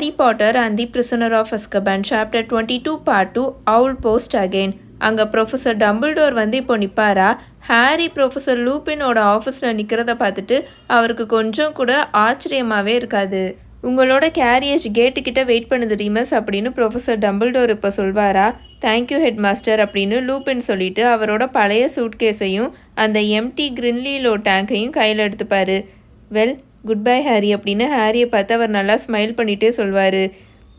Harry Potter and the prisoner of Azkaban chapter twenty two part two owl post again அங்கே professor Dumbledore வந்து இப்போ நிற்பாரா Harry professor லூப்பினோட ஆஃபீஸில் நிற்கிறத பார்த்துட்டு அவருக்கு கொஞ்சம் கூட ஆச்சரியமாகவே இருக்காது. உங்களோட கேரியேஜ் கேட்டுக்கிட்ட வெயிட் பண்ணுது ரீமஸ் அப்படின்னு ப்ரொஃபஸர் டம்பிள்டோர் இப்போ சொல்வாரா? தேங்க்யூ ஹெட் மாஸ்டர் அப்படின்னு லூப்பின் சொல்லிட்டு அவரோட பழைய சூட்கேஸையும் அந்த எம்டி கிரின்லீலோ டேங்கையும் கையில் எடுத்துப்பார். வெல் குட் பை ஹாரி அப்படின்னு ஹாரியை பார்த்து அவர் நல்லா ஸ்மைல் பண்ணிகிட்டே சொல்வார்.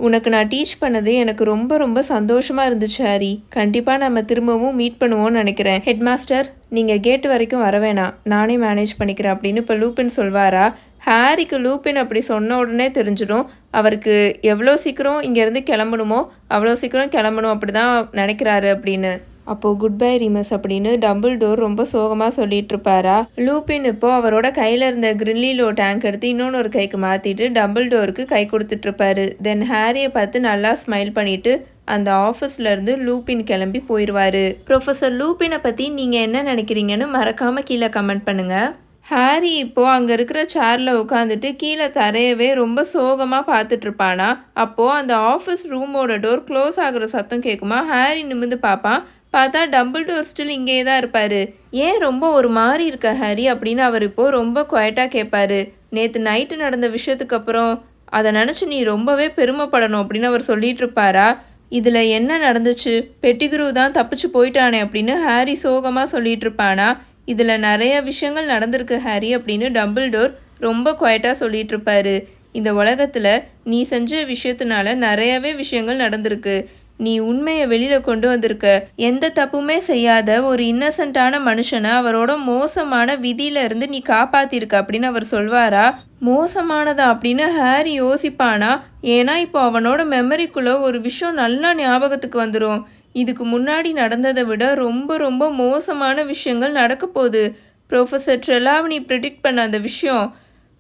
உனக்கு நான் டீச் பண்ணது எனக்கு ரொம்ப ரொம்ப சந்தோஷமாக இருந்துச்சு ஹாரி கண்டிப்பாக நம்ம திரும்பவும் மீட் பண்ணுவோம்னு நினைக்கிறேன். ஹெட் மாஸ்டர் நீங்கள் கேட்டு வரைக்கும் வர வேணாம். நானே மேனேஜ் பண்ணிக்கிறேன் அப்படின்னு இப்போ லூப்பின் சொல்வாரா? ஹாரிக்கு லூப்பின் அப்படி சொன்ன உடனே தெரிஞ்சிடும். அவருக்கு எவ்வளோ சீக்கிரம் இங்கேருந்து கிளம்பணுமோ அவ்வளோ சீக்கிரம் கிளம்பணும் அப்படி தான் நினைக்கிறாரு அப்படின்னு. அப்போது குட் பை ரிமஸ் அப்படின்னு டபுள் டோர் ரொம்ப சோகமாக சொல்லிட்டு இருப்பாரா லூப்பின் இப்போ அவரோட கையில் இருந்த கிரில்லிலோ டேங்க் எடுத்து இன்னொன்று ஒரு கைக்கு மாற்றிட்டு டபுள் டோருக்கு கை கொடுத்துட்டு இருப்பாரு தென் ஹாரியை பார்த்து நல்லா ஸ்மைல் பண்ணிட்டு அந்த ஆஃபீஸ்ல இருந்து லூப்பின் கிளம்பி போயிடுவாரு ப்ரொஃபஸர் லூபினை பற்றி நீங்கள் என்ன நினைக்கிறீங்கன்னு மறக்காமல் கீழே கமெண்ட் பண்ணுங்கள் ஹாரி இப்போ அங்கே இருக்கிற சேரில் உட்காந்துட்டு கீழே தரையவே ரொம்ப சோகமாக பார்த்துட்டு இருப்பானா அப்போது அந்த ஆஃபீஸ் ரூமோட டோர் க்ளோஸ் ஆகிற சத்தம் கேட்குமா ஹாரி நிமிந்து பார்ப்பான். பார்த்தா டபுள் டோர் ஸ்டில் இங்கேயே தான் இருப்பார். ஏன் ரொம்ப ஒரு மாதிரி இருக்க ஹரி அப்படின்னு அவர் இப்போது ரொம்ப குவாய்ட்டாக கேட்பாரு நேற்று நைட்டு நடந்த விஷயத்துக்கு அப்புறம் அதை நினச்சி நீ ரொம்பவே பெருமைப்படணும் அப்படின்னு அவர் சொல்லிட்டு இருப்பாரா? இதில் என்ன நடந்துச்சு? பெட்டிகுரு தான் தப்பிச்சு போயிட்டானே அப்படின்னு ஹாரி சோகமாக சொல்லிட்டு இருப்பானா? இதில் நிறைய விஷயங்கள் நடந்திருக்கு ஹாரி அப்படின்னு டபுள் டோர் ரொம்ப குவாய்ட்டாக சொல்லிட்டு இருப்பாரு. இந்த உலகத்தில் நீ செஞ்ச விஷயத்தினால நிறையவே விஷயங்கள் நடந்திருக்கு. நீ உண்மையை வெளியில் கொண்டு வந்திருக்க. எந்த தப்புமே செய்யாத ஒரு இன்னசென்ட்டான மனுஷனை அவரோட மோசமான விதியில இருந்து நீ காப்பாத்திருக்க அப்படின்னு அவர் சொல்வாரா? மோசமானதா அப்படின்னு ஹாரி யோசிப்பானா? ஏன்னா இப்போ அவனோட மெமரிக்குள்ள ஒரு விஷயம் நல்லா ஞாபகத்துக்கு வந்துடும் இதுக்கு முன்னாடி நடந்ததை விட ரொம்ப ரொம்ப மோசமான விஷயங்கள் நடக்க போகுது. ப்ரொஃபஸர் ட்ரெலாவனி ப்ரிடிக்ட் பண்ண அந்த விஷயம்.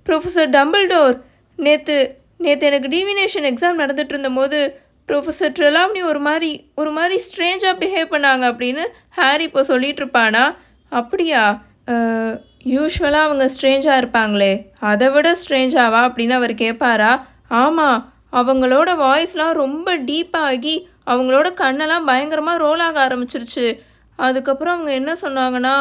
ப்ரொஃபஸர் டம்பிள்டோர் நேற்று நேற்று எனக்கு டிவினேஷன் எக்ஸாம் நடந்துட்டு இருந்தபோது ப்ரொஃபஸர் ட்ரெலாவ்னி ஒரு மாதிரி ஒரு மாதிரி ஸ்ட்ரேஞ்சாக பிஹேவ் பண்ணாங்க அப்படின்னு ஹாரி இப்போ சொல்லிட்டு இருப்பானா அப்படியா யூஸ்வலாக அவங்க ஸ்ட்ரேஞ்சாக இருப்பாங்களே. அதை விட ஸ்ட்ரேஞ்சாவா அப்படின்னு அவர் கேட்பாரா? ஆமாம் அவங்களோட வாய்ஸ்லாம் ரொம்ப டீப்பாகி அவங்களோட கண்ணெல்லாம் பயங்கரமாக ரோல் ஆக ஆரம்பிச்சிருச்சு. அதுக்கப்புறம் அவங்க என்ன சொன்னாங்கன்னா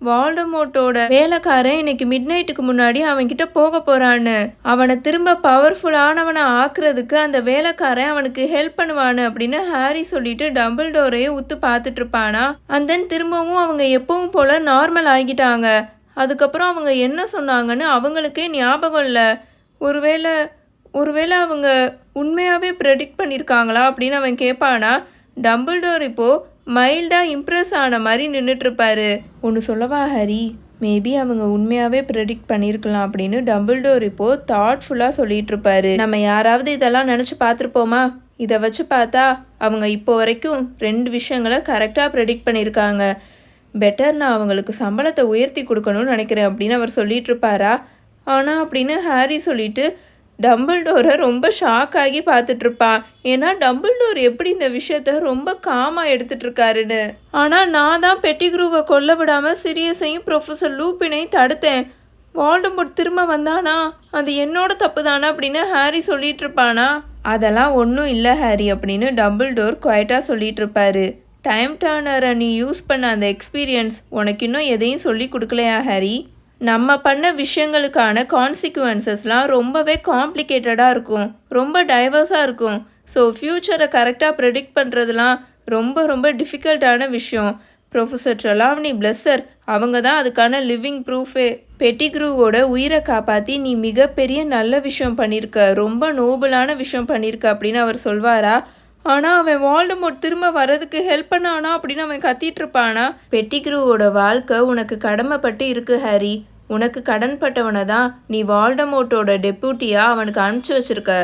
வால்டமோட்டோட வேலைக்காரன் இன்னைக்கு மிட் நைட்டுக்கு முன்னாடி அவன்கிட்ட போக போறான்னு. அவனை திரும்ப பவர்ஃபுல்லானவனை ஆக்குறதுக்கு அந்த வேலைக்காரன் அவனுக்கு ஹெல்ப் பண்ணுவான்னு அப்படின்னு ஹாரி சொல்லிட்டு டபுள் டோரையே உத்து பார்த்துட்டு இருப்பானா. அண்ட் தென் திரும்பவும் அவங்க எப்பவும் போல நார்மல் ஆகிட்டாங்க. அதுக்கப்புறம் அவங்க என்ன சொன்னாங்கன்னு அவங்களுக்கே ஞாபகம் இல்லை. ஒருவேளை ஒருவேளை அவங்க உண்மையாகவே ப்ரெடிக்ட் பண்ணியிருக்காங்களா அப்படின்னு அவன் கேட்பானா டம்பிள்டோர் இப்போது மைல்டாக இம்ப்ரெஸ் ஆன மாதிரி நின்றுட்டுருப்பாரு ஒன்று சொல்லவா ஹரி? மேபி அவங்க உண்மையாகவே ப்ரெடிக்ட் பண்ணியிருக்கலாம் அப்படின்னு டம்பிள்டோர் இப்போது தாட்ஃபுல்லாக சொல்லிட்டு இருப்பாரு நம்ம யாராவது இதெல்லாம் நினச்சி பார்த்துருப்போமா? இதை வச்சு பார்த்தா அவங்க இப்போ வரைக்கும் ரெண்டு விஷயங்களை கரெக்டாக ப்ரெடிக்ட் பண்ணியிருக்காங்க பெட்டர் நான் அவங்களுக்கு சம்பளத்தை உயர்த்தி கொடுக்கணும்னு நினைக்கிறேன் அப்படின்னு அவர் சொல்லிட்டு இருப்பாரா ஆனால் அப்படின்னு ஹாரி சொல்லிட்டு டம்பிள்டோரை ரொம்ப ஷாக் ஆகி பார்த்துட்ருப்பான் ஏன்னா டம்பிள்டோர் எப்படி இந்த விஷயத்த ரொம்ப காமாக எடுத்துகிட்டு இருக்காருன்னு ஆனால் நான் தான் பெட்டிக்ரூவை கொல்ல விடாமல் சிரியஸையும் ப்ரொஃபஸர் லூப்பினையும் தடுத்தேன். வால்டமோட் திரும்ப வந்தானா? அது என்னோட தப்பு தானா அப்படின்னு ஹாரி சொல்லிட்டு இருப்பானா அதெல்லாம் ஒன்றும் இல்லை ஹாரி அப்படின்னு டபுள் டோர் குவைட்டாக சொல்லிட்டு இருப்பாரு டைம் டர்னரை நீ யூஸ் பண்ண அந்த எக்ஸ்பீரியன்ஸ் உனக்கு இன்னும் எதையும் சொல்லி கொடுக்கலையா ஹாரி? நம்ம பண்ண விஷயங்களுக்கான கான்சிக்வன்சஸ்லாம் ரொம்பவே காம்ப்ளிகேட்டடாக இருக்கும். ரொம்ப டைவர்ஸாக இருக்கும். ஸோ ஃப்யூச்சரை கரெக்டாக ப்ரெடிக்ட் பண்ணுறதுலாம் ரொம்ப ரொம்ப டிஃபிகல்ட்டான விஷயம். ப்ரொஃபஸர் ட்ரலாவ்னி பிளஸ்ஸர் அவங்க தான் அதுக்கான லிவிங் ப்ரூஃபே பெட்டிக்ரூவோட உயிரை காப்பாற்றி நீ மிகப்பெரிய நல்ல விஷயம் பண்ணியிருக்க ரொம்ப நோபலான விஷயம் பண்ணியிருக்க அப்படின்னு அவர் சொல்வாரா? ஆனால் அவன் வால்டமோட் திரும்ப வர்றதுக்கு ஹெல்ப் பண்ணானா அப்படின்னு அவன் கத்திட்டு இருப்பானா? பெட்டிக்ரூவோட வாழ்க்கை உனக்கு கடமைப்பட்டு இருக்கு ஹாரி உனக்கு கடன்பட்டவனை தான் நீ வால்டமோட்டோட டெப்யூட்டியாக அவனுக்கு அனுப்பிச்சி வச்சிருக்க.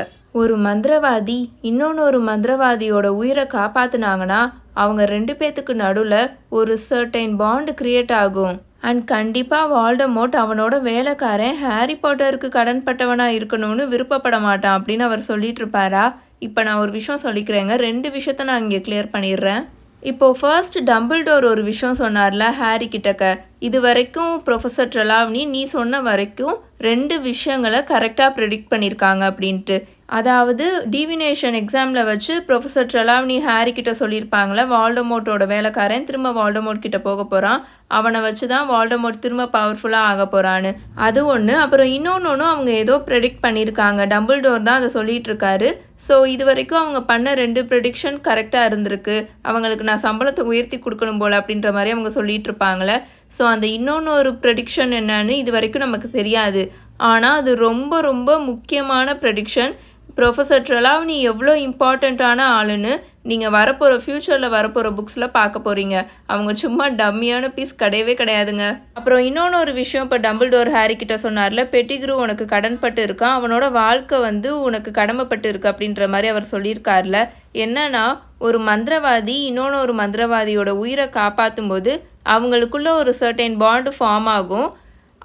ஒரு மந்திரவாதி இன்னொன்று ஒரு மந்திரவாதியோட உயிரை காப்பாத்தினாங்கன்னா அவங்க ரெண்டு பேத்துக்கு நடுவில் ஒரு சர்டைன் பாண்டு கிரியேட் ஆகும். அண்ட் கண்டிப்பாக வால்டமோட் அவனோட வேலைக்காரன் ஹாரி பாட்டருக்கு கடன்பட்டவனாக இருக்கணும்னு விருப்பப்பட மாட்டான் அப்படின்னு அவர் சொல்லிட்டு இருப்பாரா? இப்போ நான் ஒரு விஷயம் சொல்லிக்கிறேங்க. ரெண்டு விஷயத்த நான் இங்கே கிளியர் பண்ணிடுறேன். இப்போது ஃபர்ஸ்ட் டம்பிள்டோர் ஒரு விஷயம் சொன்னார்ல ஹாரி கிட்டக்க. இது வரைக்கும் ப்ரொஃபஸர் ட்ரெலாவ்னி நீ சொன்ன வரைக்கும் ரெண்டு விஷயங்களை கரெக்டாக ப்ரெடிக்ட் பண்ணியிருக்காங்க அப்படின்ட்டு. அதாவது டிவினேஷன் எக்ஸாமில் வச்சு ப்ரொஃபஸர் ட்ரெலாவ்னி ஹாரி கிட்ட சொல்லியிருப்பாங்களே வால்டமோட்டோட வேலைக்காரன் திரும்ப வால்டமோட் கிட்ட போக போகிறான் அவனை வச்சு தான் வால்டமோட் திரும்ப பவர்ஃபுல்லாக ஆக போகிறான்னு அது ஒன்று அப்புறம் இன்னொன்று ஒன்று அவங்க ஏதோ ப்ரெடிக்ட் பண்ணியிருக்காங்க டபுள் டோர் தான் அதை சொல்லிட்டு இருக்காரு. ஸோ இது வரைக்கும் அவங்க பண்ண ரெண்டு ப்ரெடிக்ஷன் கரெக்டாக இருந்திருக்கு. அவங்களுக்கு நான் சம்பளத்தை உயர்த்தி கொடுக்கணும் போல் அப்படின்ற மாதிரி அவங்க சொல்லிகிட்டு இருப்பாங்களே. ஸோ அந்த இன்னொன்று ஒரு ப்ரெடிக்ஷன் என்னன்னு இது வரைக்கும் நமக்கு தெரியாது. ஆனால் அது ரொம்ப ரொம்ப முக்கியமான ப்ரெடிக்ஷன் ப்ரொஃபஸர் ட்ரெலாவ்னி எவ்வளோ இம்பார்ட்டண்ட்டான ஆளுன்னு நீங்கள் வரப்போகிற ஃப்யூச்சரில் வரப்போகிற புக்ஸில் பார்க்க போகிறீங்க அவங்க சும்மா டம்மியான பீஸ் கிடையவே கிடையாதுங்க. அப்புறம் இன்னொன்று ஒரு விஷயம் இப்போ டபுள் டோர் ஹேரி கிட்ட சொன்னார்ல பெட்டிகுரு உனக்கு கடன்பட்டு இருக்கான் அவனோட வாழ்க்கை வந்து உனக்கு கடமைப்பட்டு இருக்கு அப்படின்ற மாதிரி அவர் சொல்லியிருக்கார்ல. என்னன்னா ஒரு மந்திரவாதி இன்னொன்று ஒரு மந்திரவாதியோட உயிரை காப்பாற்றும் போது அவங்களுக்குள்ள ஒரு சர்டைன் பாண்டு ஃபார்ம் ஆகும்.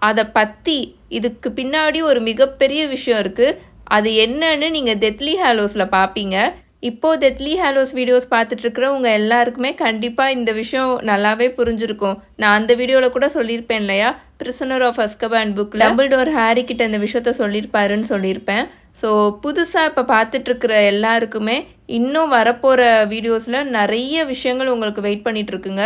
அதை பற்றி இதுக்கு பின்னாடி ஒரு மிகப்பெரிய விஷயம் இருக்குது அது என்னன்னு நீங்கள் டெத்லி ஹாலோஸில் பார்ப்பீங்க. இப்போது தெத்லி ஹாலோஸ் வீடியோஸ் பார்த்துட்ருக்குறவங்க எல்லாருக்குமே கண்டிப்பாக இந்த விஷயம் நல்லாவே புரிஞ்சிருக்கும். நான் அந்த வீடியோவில் கூட சொல்லியிருப்பேன் இல்லையா? Prisoner of Azkaban book Dumbledore Harry கிட்ட இந்த விஷயத்த சொல்லியிருப்பாருன்னு சொல்லியிருப்பேன். ஸோ புதுசாக இப்போ பார்த்துட்ருக்குற எல்லாருக்குமே இன்னும் வரப்போகிற வீடியோஸில் நிறைய விஷயங்கள் உங்களுக்கு வெயிட் பண்ணிகிட்ருக்குங்க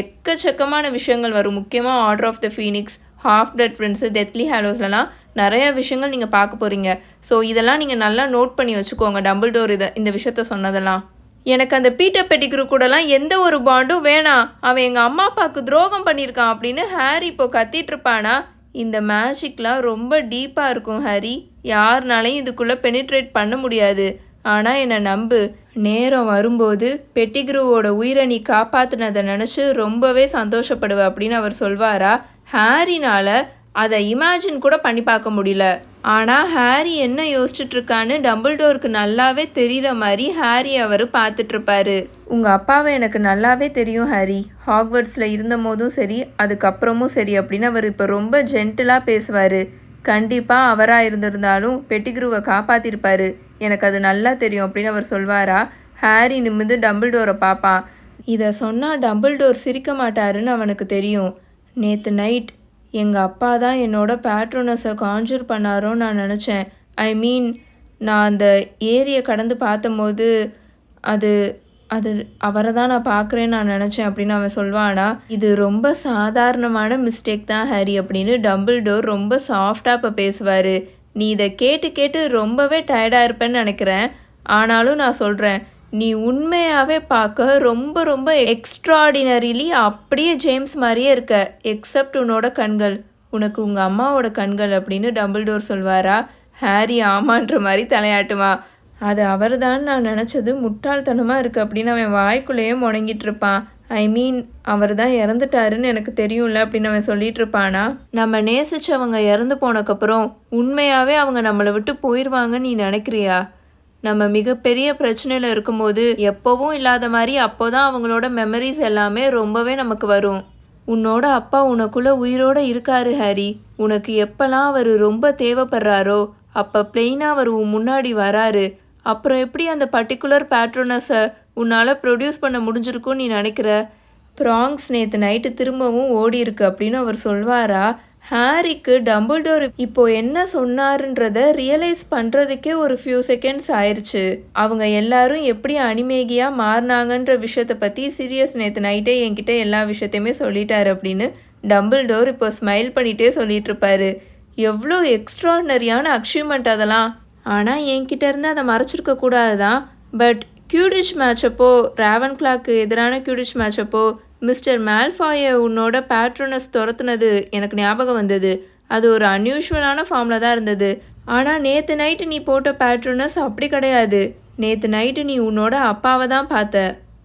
எக்கச்சக்கமான விஷயங்கள் வரும். முக்கியமாக order of the phoenix half dead prince deathly ஹாலோஸ்லலாம் நிறைய விஷயங்கள் நீங்கள் பார்க்க போகிறீங்க ஸோ இதெல்லாம் நீங்கள் நல்லா நோட் பண்ணி வச்சுக்கோங்க. டபுள் டோர் இதை இந்த விஷயத்த சொன்னதெல்லாம். எனக்கு அந்த பீட்டர் பெட்டிக்ரு கூடலாம் எந்த ஒரு பாண்டும் வேணாம் அவன் எங்கள் அம்மா அப்பாவுக்கு துரோகம் பண்ணியிருக்கான் அப்படின்னு ஹாரி இப்போ கத்திட்டு இருப்பானா? இந்த மேஜிக்லாம் ரொம்ப டீப்பாக இருக்கும் ஹாரி யாருனாலையும் இதுக்குள்ளே பெனிட்ரேட் பண்ண முடியாது. ஆனால் என்னை நம்பு. நேரம் வரும்போது பெட்டிக்ருவோட உயிரை நீ காப்பாற்றினதை நினச்சி ரொம்பவே சந்தோஷப்படுவ அப்படின்னு அவர் சொல்வாரா? ஹாரினால் அதை இமேஜின் கூட பண்ணி பார்க்க முடியல. ஆனால் ஹாரி என்ன யோசிச்சுட்ருக்கான்னு டம்பிள்டோருக்கு நல்லாவே தெரிகிற மாதிரி ஹாரி அவர் பார்த்துட்ருப்பாரு உங்கள் அப்பாவை எனக்கு நல்லாவே தெரியும் ஹாரி. ஹாக்வர்ட்ஸில் இருந்த போதும் சரி அதுக்கப்புறமும் சரி அப்படின்னு அவர் இப்போ ரொம்ப ஜென்டிலாக பேசுவார். கண்டிப்பாக அவராக இருந்திருந்தாலும் பெட்டிகுருவை காப்பாற்றிருப்பாரு எனக்கு அது நல்லா தெரியும் அப்படின்னு அவர் சொல்வாரா? ஹாரி நிமிந்து டம்பிள்டோரை பார்ப்பான். இதை சொன்னால் டம்பிள்டோர் சிரிக்க மாட்டாருன்னு அவனுக்கு தெரியும். நேற்று நைட் எங்கள் அப்பா தான் என்னோட பேட்ரோனஸை கான்ஜூர் பண்ணாரோன்னு நான் நினச்சேன். ஐ மீன் நான் அந்த ஏரியை கடந்து பார்த்தம்போது அது அது அவரை தான் நான் பார்க்குறேன்னு நான் நினச்சேன் அப்படின்னு அவன் சொல்வானா இது ரொம்ப சாதாரணமான மிஸ்டேக் தான் ஹாரி அப்படின்னு டபுள் டோர் ரொம்ப சாஃப்டாக இப்போ பேசுவார். நீ இதை கேட்டு கேட்டு ரொம்பவே டயர்டாக இருப்பேன்னு நினைக்கிறேன். ஆனாலும் நான் சொல்கிறேன் நீ உண்மையாகவே பார்க்க ரொம்ப ரொம்ப எக்ஸ்ட்ராடினரிலி அப்படியே ஜேம்ஸ் மாதிரியே இருக்க. எக்ஸப்ட் உன்னோட கண்கள். உனக்கு உங்கள் அம்மாவோட கண்கள் அப்படின்னு டபுள் டோர் சொல்வாரா? ஹாரி ஆமான்ற மாதிரி தலையாட்டுமா? அது அவர் தான் நான் நினச்சது. முட்டாள்தனமாக இருக்குது அப்படின்னு அவன் வாய்க்குள்ளேயே முடங்கிட்டு இருப்பான். ஐ மீன் அவர் தான் இறந்துட்டாருன்னு எனக்கு தெரியும்ல அப்படின்னு அவன் சொல்லிட்டு இருப்பானா? நம்ம நேசிச்சவங்க இறந்து போனக்கப்புறம் உண்மையாகவே அவங்க நம்மளை விட்டு போயிடுவாங்கன்னு நீ நினைக்கிறியா? நம்ம மிகப்பெரிய பிரச்சனையில் இருக்கும்போது எப்போவும் இல்லாத மாதிரி அப்போ தான் அவங்களோட மெமரிஸ் எல்லாமே ரொம்பவே நமக்கு வரும். உன்னோட அப்பா உனக்குள்ள உயிரோட இருக்காரு ஹாரி. உனக்கு எப்போல்லாம் அவர் ரொம்ப தேவைப்படுறாரோ அப்போ பிளெயினாக அவர் உன் முன்னாடி வராரு. அப்புறம் எப்படி அந்த பர்டிகுலர் பேட்ரோனஸை உன்னால் ப்ரொடியூஸ் பண்ண முடிஞ்சிருக்கும்னு நீ நினைக்கிற? ப்ராங்ஸ் நேற்று நைட்டு திரும்பவும் ஓடி இருக்கு அப்படின்னு அவர் சொல்வாரா? ஹாரிக்கு டம்பிள்டோர் இப்போ என்ன சொன்னாருன்றத ரியலைஸ் பண்ணுறதுக்கே ஒரு ஃபியூ செகண்ட்ஸ் ஆயிடுச்சு அவங்க எல்லாரும் எப்படி அனிமேகியாக மாறினாங்கன்ற விஷயத்தை பற்றி சீரியஸ் நேற்று நைட்டே என்கிட்ட எல்லா விஷயத்தையுமே சொல்லிட்டாரு அப்படின்னு டம்பிள்டோர் இப்போ ஸ்மைல் பண்ணிகிட்டே சொல்லிட்டு இருப்பாரு எவ்வளோ எக்ஸ்ட்ரானரியான அச்சீவ்மெண்ட் அதெல்லாம். ஆனால் என்கிட்ட இருந்து அதை மறைச்சிருக்க கூடாது தான் பட் கியூடிஷ் மேட்ச் அப்போ ராவன் கிளாக்கு எதிரான கியூடிஷ் மேட்ச் அப்போ மிஸ்டர் மேல்ஃபாயை உன்னோட பேட்ரோனஸ் துரத்துனது எனக்கு ஞாபகம் வந்தது. அது ஒரு அன்யூஷுவலான ஃபார்மில் தான் இருந்தது. ஆனால் நேற்று நைட்டு நீ போட்ட பேட்ரோனஸ் அப்படி கிடையாது. நேற்று நைட்டு நீ உன்னோட அப்பாவை தான் பார்த்த.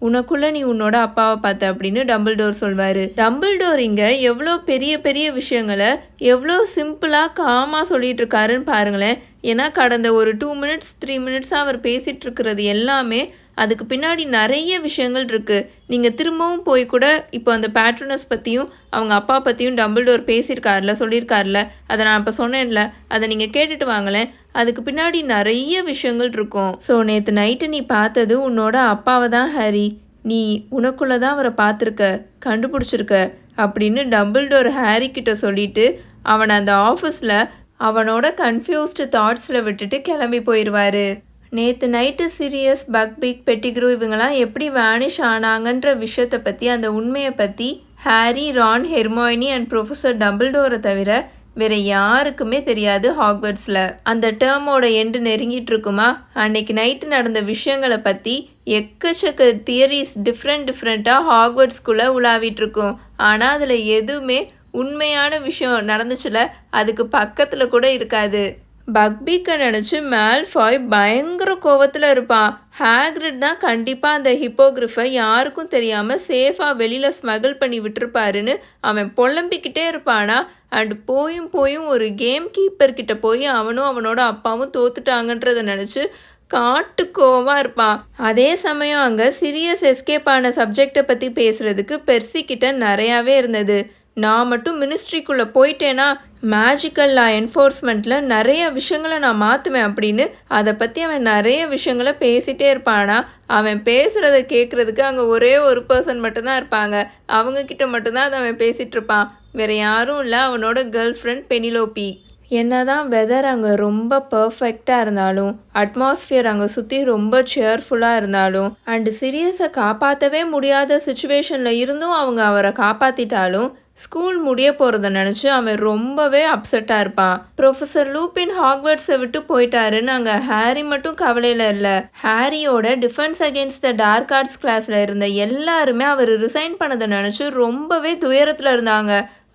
உனக்குள்ள நீ உன்னோட அப்பாவை பார்த்த அப்படின்னு டம்பிள் டோர் சொல்வார். டம்பிள் டோர் இங்கே எவ்வளோ பெரிய பெரிய விஷயங்களை எவ்வளோ சிம்பிளாக காமாக சொல்லிட்டு இருக்காருன்னு பாருங்களேன். ஏன்னா கடந்த ஒரு டூ மினிட்ஸ் த்ரீ மினிட்ஸாக அவர் பேசிகிட்டு இருக்கிறது எல்லாமே அதுக்கு பின்னாடி நிறைய விஷயங்கள் இருக்குது நீங்கள் திரும்பவும் போய் கூட இப்போ அந்த பேட்ரனஸ் பற்றியும் அவங்க அப்பா பற்றியும் டம்பிள்டோர் பேசியிருக்காருல சொல்லியிருக்காருல அதை நான் இப்போ சொன்னேன்ல அதை நீங்கள் கேட்டுட்டு வாங்களேன். அதுக்கு பின்னாடி நிறைய விஷயங்கள் இருக்கும். ஸோ நேற்று நைட்டு நீ பார்த்தது உன்னோட அப்பாவை தான் ஹாரி. நீ உனக்குள்ளே தான் அவரை பார்த்துருக்க கண்டுபிடிச்சிருக்க அப்படின்னு டம்பிள்டோர் ஹாரி கிட்ட சொல்லிட்டு அவனை அந்த ஆஃபீஸில் அவனோட கன்ஃபியூஸ்டு தாட்ஸில் விட்டுட்டு கிளம்பி போயிடுவாரு நேற்று நைட்டு சீரியஸ் பக்பிக் பெட்டிக்ரூ இவங்கெல்லாம் எப்படி வேனிஷ் ஆனாங்கன்ற விஷயத்தை பற்றி அந்த உண்மையை பற்றி Harry Ron Hermione and professor டபுள்டோரை தவிர வேற யாருக்குமே தெரியாது ஹாக்வர்ட்ஸில் அந்த டேர்மோட எண்டு நெருங்கிட்டு இருக்குமா? அன்னைக்கு நைட்டு நடந்த விஷயங்களை பற்றி எக்கச்சக்க தியரிஸ் டிஃப்ரெண்ட் டிஃப்ரெண்ட்டாக ஹாக்வர்ட்ஸ்குள்ளே உலாவிட்டுருக்கும் ஆனால் அதில் எதுவுமே உண்மையான விஷயம் நடந்துச்சுல அதுக்கு பக்கத்தில் கூட இருக்காது. பக்பீக்கை நினச்சி மேல்ஃபாய் பயங்கர கோவத்தில் இருப்பான் ஹேக்ரிட் தான் கண்டிப்பாக அந்த ஹிப்போகிரிஃபை யாருக்கும் தெரியாமல் சேஃபாக வெளியில் ஸ்மகிள் பண்ணி விட்டுருப்பாருன்னு அவன் புலம்பிக்கிட்டே இருப்பானா. அண்ட் போயும் போயும் ஒரு கேம் கீப்பர்கிட்ட போய் அவனும் அவனோட அப்பாவும் தோத்துட்டாங்கன்றத நினச்சி காட்டு கோவமாக இருப்பான் அதே சமயம் அங்கே சீரியஸ் எஸ்கேப் ஆன சப்ஜெக்டை பற்றி பேசுகிறதுக்கு பெர்சிக்கிட்ட நிறையாவே இருந்தது. நான் மட்டும் மினிஸ்ட்ரிக்குள்ளே போயிட்டேன்னா மேஜிக்கல் லா என்ஃபோர்ஸ்மெண்ட்டில் நிறைய விஷயங்களை நான் மாற்றுவேன் அப்படின்னு அதை பற்றி அவன் நிறைய விஷயங்களை பேசிகிட்டே இருப்பானா? அவன் பேசுகிறத கேட்குறதுக்கு அங்கே ஒரே ஒரு பர்சன் மட்டும்தான் இருப்பாங்க. அவங்கக்கிட்ட மட்டும்தான் அதை அவன் பேசிகிட்டு இருப்பான். வேறு யாரும் இல்லை அவனோட கேர்ள் ஃப்ரெண்ட் பெனிலோப்பி என்னதான் வெதர் அங்கே ரொம்ப பர்ஃபெக்டாக இருந்தாலும் அட்மாஸ்ஃபியர் அங்கே சுற்றி ரொம்ப சேர்ஃபுல்லாக இருந்தாலும் அண்டு சீரியஸை காப்பாற்றவே முடியாத சுச்சுவேஷனில் இருந்தும் அவங்க அவரை காப்பாற்றிட்டாலும் ஸ்கூல் முடிய போகிறத நினச்சி அவன் ரொம்பவே அப்செட்டாக இருப்பான். ப்ரொஃபஸர் லூப்பின் ஹாக்வர்ட்ஸை விட்டு போயிட்டாருன்னு அங்கே ஹாரி மட்டும் கவலையில் இல்லை. ஹாரியோட defence against the dark arts கிளாஸில் இருந்த எல்லாருமே அவர் ரிசைன் பண்ணதை நினச்சி ரொம்பவே துயரத்தில் இருந்தாங்க.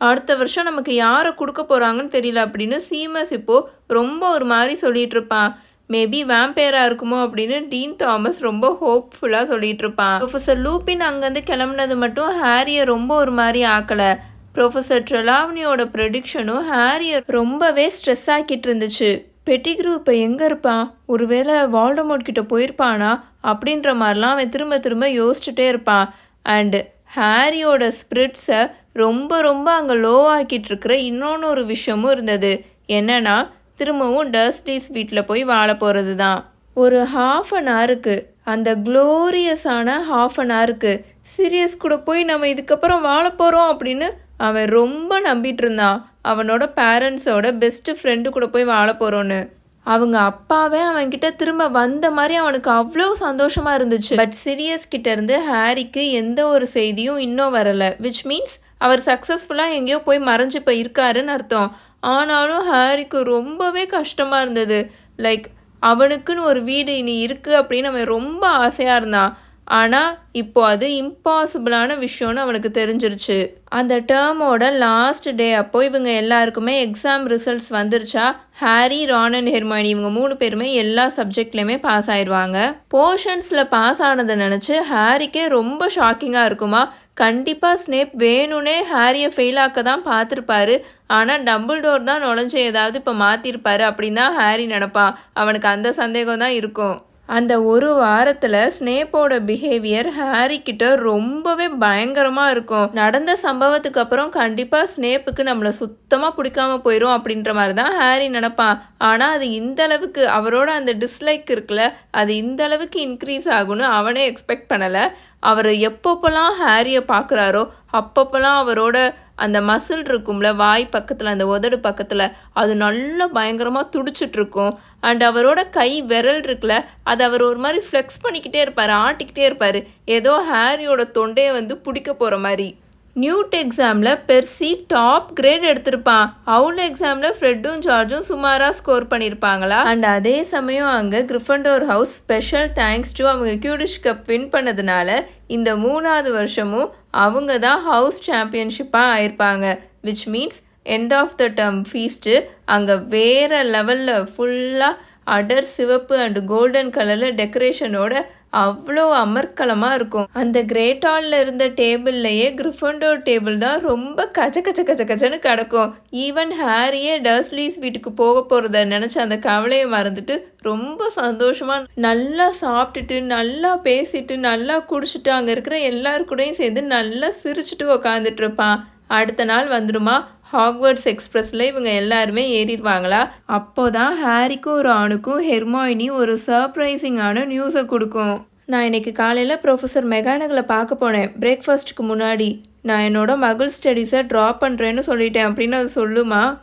அடுத்த வருஷம் நமக்கு யாரை கொடுக்க போகிறாங்கன்னு தெரியல அப்படின்னு சீமஸ் இப்போது ரொம்ப ஒரு மாதிரி சொல்லிகிட்டு இருப்பான். மேபி வேம்பேராக இருக்குமோ அப்படின்னு டீன் தாமஸ் ரொம்ப ஹோப்ஃபுல்லாக சொல்லிட்டு இருப்பான். ப்ரொஃபஸர் லூப்பின் அங்கேருந்து கிளம்புனது மட்டும் ஹாரியை ரொம்ப ஒரு மாதிரி ஆக்கலை. ப்ரொஃபஸர் ட்ரெலாவனியோட ப்ரெடிக்ஷனும் ஹாரியை ரொம்பவே ஸ்ட்ரெஸ் ஆக்கிட்டு இருந்துச்சு. பெட்டிக்ரூ இப்போ எங்கே இருப்பான்? ஒருவேளை வால்டமோட் கிட்ட போயிருப்பானா? அப்படின்ற மாதிரிலாம் அவன் திரும்ப திரும்ப யோசிச்சுட்டே இருப்பான். அண்டு ஹாரியோட ஸ்பிரிட்ஸை ரொம்ப ரொம்ப அங்கே லோ ஆக்கிட்டு இருக்கிற இன்னொன்று ஒரு விஷயமும் இருந்தது. என்னன்னா திரும்பவும் டஸ்ட்லீஸ் வீட்டில் போய் வாழ போகிறது தான் ஒரு ஹாஃப் அன் ஹவருக்கு அந்த க்ளோரியஸான ஹாஃப் அன் ஹவருக்கு சீரியஸ் கூட போய் நம்ம இதுக்கப்புறம் வாழ போகிறோம் அப்படின்னு அவன் ரொம்ப நம்பிட்டு இருந்தான் அவனோட பேரண்ட்ஸோட பெஸ்ட்டு ஃப்ரெண்டு கூட போய் வாழ போகிறோன்னு அவங்க அப்பாவே அவன்கிட்ட திரும்ப வந்த மாதிரி அவனுக்கு அவ்வளோ சந்தோஷமாக இருந்துச்சு. பட் சிரியஸ் கிட்ட இருந்து ஹாரிக்கு எந்த ஒரு செய்தியும் இன்னும் வரலை. விச் மீன்ஸ் அவர் சக்ஸஸ்ஃபுல்லாக எங்கேயோ போய் மறைஞ்சு இப்போ இருக்காருன்னு அர்த்தம். ஆனாலும் ஹாரிக்கு ரொம்பவே கஷ்டமாக இருந்தது. லைக் அவனுக்குன்னு ஒரு வீடு இனி இருக்குது அப்படின்னு அவன் ரொம்ப ஆசையாக இருந்தான். ஆனால் இப்போ அது இம்பாசிபிளான விஷயம்னு அவனுக்கு தெரிஞ்சிருச்சு. அந்த டேர்மோட லாஸ்ட் டே அப்போ இவங்க எல்லாருக்குமே எக்ஸாம் ரிசல்ட்ஸ் வந்துருச்சா? ஹாரி ரான் அண்ட் ஹெர்மானி இவங்க மூணு பேருமே எல்லா சப்ஜெக்ட்லேயுமே பாஸ் ஆயிடுவாங்க போர்ஷன்ஸில் பாஸ் ஆனதை நினச்சி ஹாரிக்கே ரொம்ப ஷாக்கிங்காக இருக்குமா? கண்டிப்பாக ஸ்னேப் வேணும்னே ஹாரியை ஃபெயில் ஆக்க தான் பார்த்துருப்பாரு. ஆனால் டபுள் டோர் தான் நுழைஞ்சு ஏதாவது இப்போ மாற்றிருப்பாரு அப்படின்னு தான் ஹாரி நினப்பான் அவனுக்கு அந்த சந்தேகம் தான் இருக்கும். அந்த ஒரு வாரத்தில் ஸ்னேப்போட பிஹேவியர் ஹாரி கிட்ட ரொம்பவே பயங்கரமாக இருக்கும். நடந்த சம்பவத்துக்கு அப்புறம் கண்டிப்பாக ஸ்னேப்புக்கு நம்மளை சுத்தமாக பிடிக்காம போயிடும் அப்படின்ற மாதிரி தான் ஹாரி நினப்பான். ஆனால் அது இந்த அளவுக்கு அவரோட அந்த டிஸ்லைக் இருக்குல்ல அது இந்த அளவுக்கு இன்க்ரீஸ் ஆகும்னு அவனே எக்ஸ்பெக்ட் பண்ணலை. அவர் எப்பப்போலாம் ஹாரியை பார்க்குறாரோ அப்பப்போலாம் அவரோட அந்த மசில் இருக்கும்ல வாய் பக்கத்தில் அந்த உதடு பக்கத்தில் அது நல்லா பயங்கரமாக துடிச்சிட்ருக்கும் அண்ட் அவரோட கை விரல் இருக்குல்ல அதை அவர் ஒரு மாதிரி ஃப்ளெக்ஸ் பண்ணிக்கிட்டே இருப்பார் ஆட்டிக்கிட்டே இருப்பார். ஏதோ ஹாரியோட தொண்டையை வந்து பிடிக்க போகிற மாதிரி. நியூட் எக்ஸாமில் பெர்சி டாப் கிரேட் எடுத்திருப்பான். அவுல் எக்ஸாமில் ஃப்ரெட்டும் ஜார்ஜும் சுமாராக ஸ்கோர் பண்ணியிருப்பாங்களா அண்ட் அதே சமயம் அங்கே Gryffindor house special thanks to அவங்க கியூடிஷ் கப் வின் பண்ணதுனால இந்த மூணாவது வருஷமும் அவங்க தான் ஹவுஸ் சாம்பியன்ஷிப்பாக ஆயிருப்பாங்க. Which means end of the term feast அங்கே வேறு லெவலில் ஃபுல்லாக அடர் சிவப்பு அண்டு கோல்டன் கலரில் டெக்கரேஷனோட அவ்வளோ அமர்க்கலமாக இருக்கும். அந்த கிரேட் ஹாலில் இருந்த டேபிள்லையே கிரிஃபண்டோர் டேபிள் தான் ரொம்ப கச்ச கச்ச கச்ச கச்சன்னு கிடக்கும். ஈவன் ஹாரியே டர்ஸ்லீஸ் வீட்டுக்கு போக போகிறத நினச்ச அந்த கவலையை மறந்துட்டு ரொம்ப சந்தோஷமாக நல்லா சாப்பிட்டுட்டு நல்லா பேசிட்டு நல்லா குடிச்சிட்டு அங்கே இருக்கிற எல்லாருக்கூடையும் கூடயும் சேர்ந்து நல்லா சிரிச்சிட்டு உக்காந்துட்டு இருப்பான். அடுத்த நாள் வந்துடுமா ஹாக்வர்ட்ஸ் எக்ஸ்பிரஸில் இவங்க எல்லாருமே ஏறிடுவாங்களா? அப்போ தான் ஹாரிக்கும் ஆணுக்கும் ஹெர்மாயினி ஒரு சர்ப்ரைசிங்கான நியூஸை கொடுக்கும். நான் இன்னைக்கு காலையில் ப்ரொஃபஸர் மெகானகளை பார்க்க போனேன். பிரேக்ஃபாஸ்ட்டுக்கு முன்னாடி. நான் என்னோட மகள் ஸ்டடீஸை ட்ராப் பண்ணுறேன்னு சொல்லிட்டேன். அப்படின்னு அது சொல்லுமா?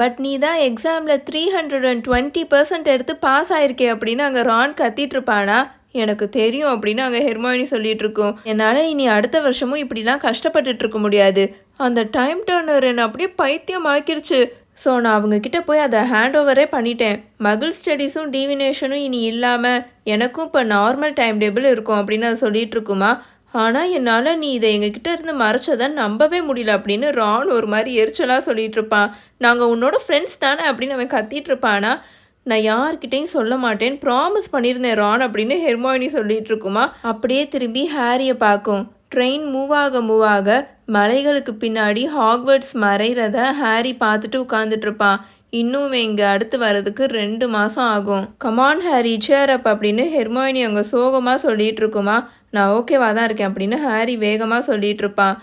பட் நீ தான் எக்ஸாமில் three hundred and twenty percent எடுத்து பாஸ் ஆயிருக்கே அப்படின்னு அங்கே ரான் கத்திட்டு இருப்பானா? எனக்கு தெரியும் அப்படின்னு அங்கே ஹெர்மாயினி சொல்லிட்டு இருக்கோம். என்னால் இனி அடுத்த வருஷமும் இப்படிலாம் கஷ்டப்பட்டுட்டு இருக்க முடியாது. அந்த டைம் டர்னர் என்னை அப்படியே பைத்தியம் ஆக்கிருச்சு. ஸோ நான் அவங்க கிட்ட போய் அதை ஹேண்ட் ஓவரே பண்ணிட்டேன். மகள் ஸ்டடீஸும் டிவினேஷனும் இனி இல்லாமல் எனக்கும் இப்போ நார்மல் டைம் டேபிள் இருக்கும் அப்படின்னு அது சொல்லிட்டு இருக்குமா? ஆனால் என்னால் நீ இதை எங்ககிட்ட இருந்து மறைச்சதை நம்பவே முடியல அப்படின்னு ரான் ஒரு மாதிரி எரிச்சலாக சொல்லிட்டு இருப்பான். நாங்கள் உன்னோட ஃப்ரெண்ட்ஸ் தானே அப்படின்னு அவன் கத்திட்டு இருப்பானா? நான் யார்கிட்டையும் சொல்ல மாட்டேன். ப்ராமிஸ் பண்ணியிருந்தேன் ரான் அப்படின்னு ஹெர்மாயினி சொல்லிட்டு இருக்குமா? அப்படியே திரும்பி ஹாரியை பார்க்கும். ட்ரெயின் மூவ் ஆக மூவ் ஆக மலைகளுக்கு பின்னாடி ஹாக்வர்ட்ஸ் மறைகிறத ஹாரி பார்த்துட்டு உட்காந்துட்டு இருப்பான். இன்னும் இங்கே அடுத்து வர்றதுக்கு ரெண்டு மாதம் ஆகும். கமான் ஹாரி சேர் அப் அப்படின்னு ஹெர்மோயினி அங்கே சோகமாக சொல்லிட்டு இருக்குமா? நான் ஓகேவா தான் இருக்கேன் அப்படின்னு ஹாரி வேகமாக சொல்லிகிட்டு இருப்பான்.